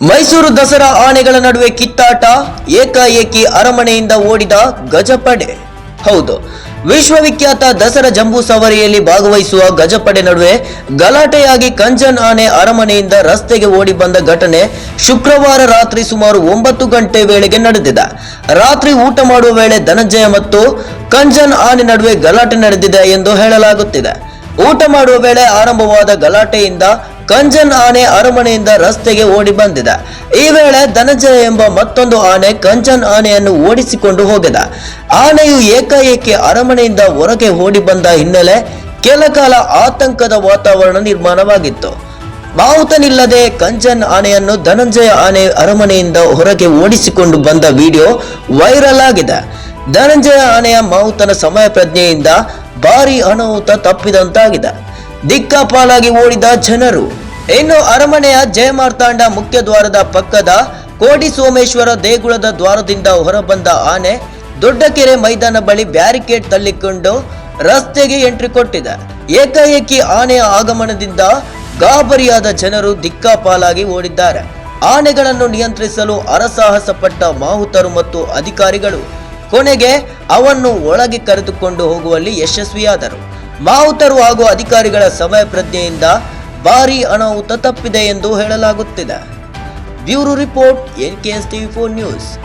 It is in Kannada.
ಮೈಸೂರು ದಸರಾ ಆನೆಗಳ ನಡುವೆ ಕಿತ್ತಾಟ, ಏಕಾಏಕಿ ಅರಮನೆಯಿಂದ ಓಡಿದ ಗಜಪಡೆ. ಹೌದು, ವಿಶ್ವವಿಖ್ಯಾತ ದಸರಾ ಜಂಬೂ ಸವಾರಿಯಲ್ಲಿ ಭಾಗವಹಿಸುವ ಗಜಪಡೆ ನಡುವೆ ಗಲಾಟೆಯಾಗಿ ಕಂಜನ್ ಆನೆ ಅರಮನೆಯಿಂದ ರಸ್ತೆಗೆ ಓಡಿ ಬಂದ ಘಟನೆ ಶುಕ್ರವಾರ ರಾತ್ರಿ ಸುಮಾರು ಒಂಬತ್ತು ಗಂಟೆ ವೇಳೆಗೆ ನಡೆದಿದೆ. ರಾತ್ರಿ ಊಟ ಮಾಡುವ ವೇಳೆ ಧನಂಜಯ ಮತ್ತು ಕಂಜನ್ ಆನೆ ನಡುವೆ ಗಲಾಟೆ ನಡೆದಿದೆ ಎಂದು ಹೇಳಲಾಗುತ್ತಿದೆ. ಊಟ ಮಾಡುವ ವೇಳೆ ಆರಂಭವಾದ ಗಲಾಟೆಯಿಂದ ಕಂಜನ್ ಆನೆ ಅರಮನೆಯಿಂದ ರಸ್ತೆಗೆ ಓಡಿ ಬಂದಿದೆ. ಈ ವೇಳೆ ಧನಂಜಯ ಎಂಬ ಮತ್ತೊಂದು ಆನೆ ಕಂಜನ್ ಆನೆಯನ್ನು ಓಡಿಸಿಕೊಂಡು ಹೋಗಿದೆ. ಆನೆಯು ಏಕಾಏಕಿ ಅರಮನೆಯಿಂದ ಹೊರಗೆ ಓಡಿ ಬಂದ ಹಿನ್ನೆಲೆ ಕೆಲ ಕಾಲ ಆತಂಕದ ವಾತಾವರಣ ನಿರ್ಮಾಣವಾಗಿತ್ತು. ಬಾವುತನಿಲ್ಲದೆ ಕಂಜನ್ ಆನೆಯನ್ನು ಧನಂಜಯ ಆನೆ ಅರಮನೆಯಿಂದ ಹೊರಗೆ ಓಡಿಸಿಕೊಂಡು ಬಂದ ವಿಡಿಯೋ ವೈರಲ್ ಆಗಿದೆ. ಧನಂಜಯ ಆನೆಯ ಮಾವುತನ ಸಮಯ ಪ್ರಜ್ಞೆಯಿಂದ ಭಾರಿ ಅನಾಹುತ ತಪ್ಪಿದಂತಾಗಿದೆ. ದಿಕ್ಕಾಪಾಲಾಗಿ ಓಡಿದ ಜನರು. ಇನ್ನು ಅರಮನೆಯ ಜಯಮಾರ್ತಾಂಡ ಮುಖ್ಯ ದ್ವಾರದ ಪಕ್ಕದ ಕೋಡಿ ಸೋಮೇಶ್ವರ ದೇಗುಲದ ದ್ವಾರದಿಂದ ಹೊರಬಂದ ಆನೆ ದೊಡ್ಡಕೆರೆ ಮೈದಾನ ಬಳಿ ಬ್ಯಾರಿಕೇಡ್ ತಳ್ಳಿಕೊಂಡು ರಸ್ತೆಗೆ ಎಂಟ್ರಿ ಕೊಟ್ಟಿದೆ. ಏಕಾಏಕಿ ಆನೆಯ ಆಗಮನದಿಂದ ಗಾಬರಿಯಾದ ಜನರು ದಿಕ್ಕಾಪಾಲಾಗಿ ಓಡಿದ್ದಾರೆ. ಆನೆಗಳನ್ನು ನಿಯಂತ್ರಿಸಲು ಅರಸಾಹಸ ಪಟ್ಟ ಮಾಹುತರು ಮತ್ತು ಅಧಿಕಾರಿಗಳು ಕೊನೆಗೆ ಅವನ್ನು ಒಳಗೆ ಕರೆದುಕೊಂಡು ಹೋಗುವಲ್ಲಿ ಯಶಸ್ವಿಯಾದರು. ಮಾವುತರು ಹಾಗೂ ಅಧಿಕಾರಿಗಳ ಸಮಯ ಪ್ರಜ್ಞೆಯಿಂದ ಭಾರಿ ಅನಾಹುತ ತಪ್ಪಿದೆ ಎಂದು ಹೇಳಲಾಗುತ್ತಿದೆ. Bureau report N K S TV four news.